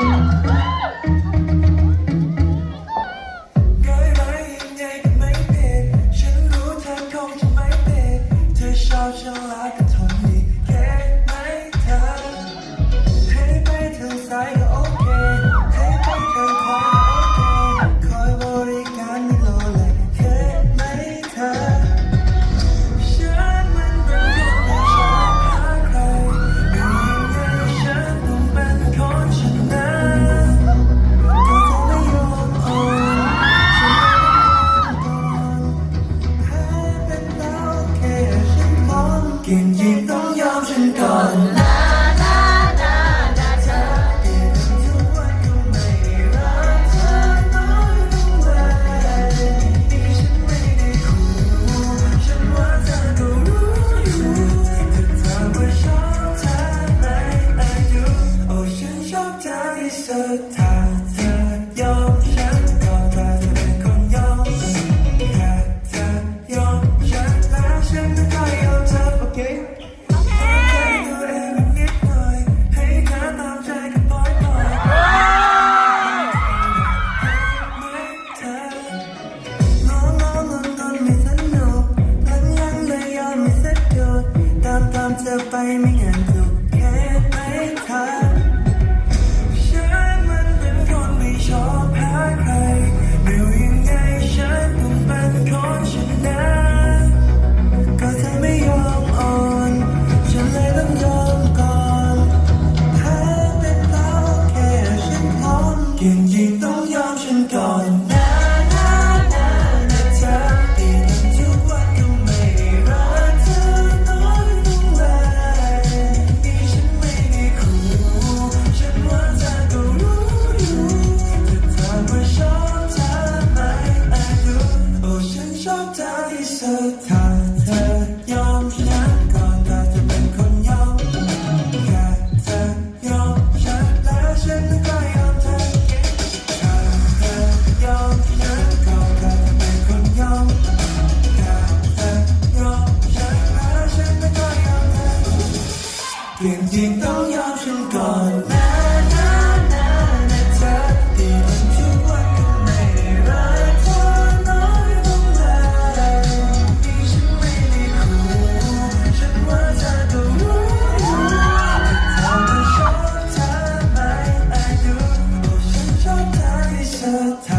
ร้ ร้อาม งต้องยอมฉันก่อนนะนะนะนะเธอที่มันชั่ก็ไม่รักเธอน้อยลงเลยที่ฉันไม่ได้คู่ฉันว่าเธอต้องรู้เธอไม่ชอบเธอไม่อายุอกฉันชอบเธอที่เธอ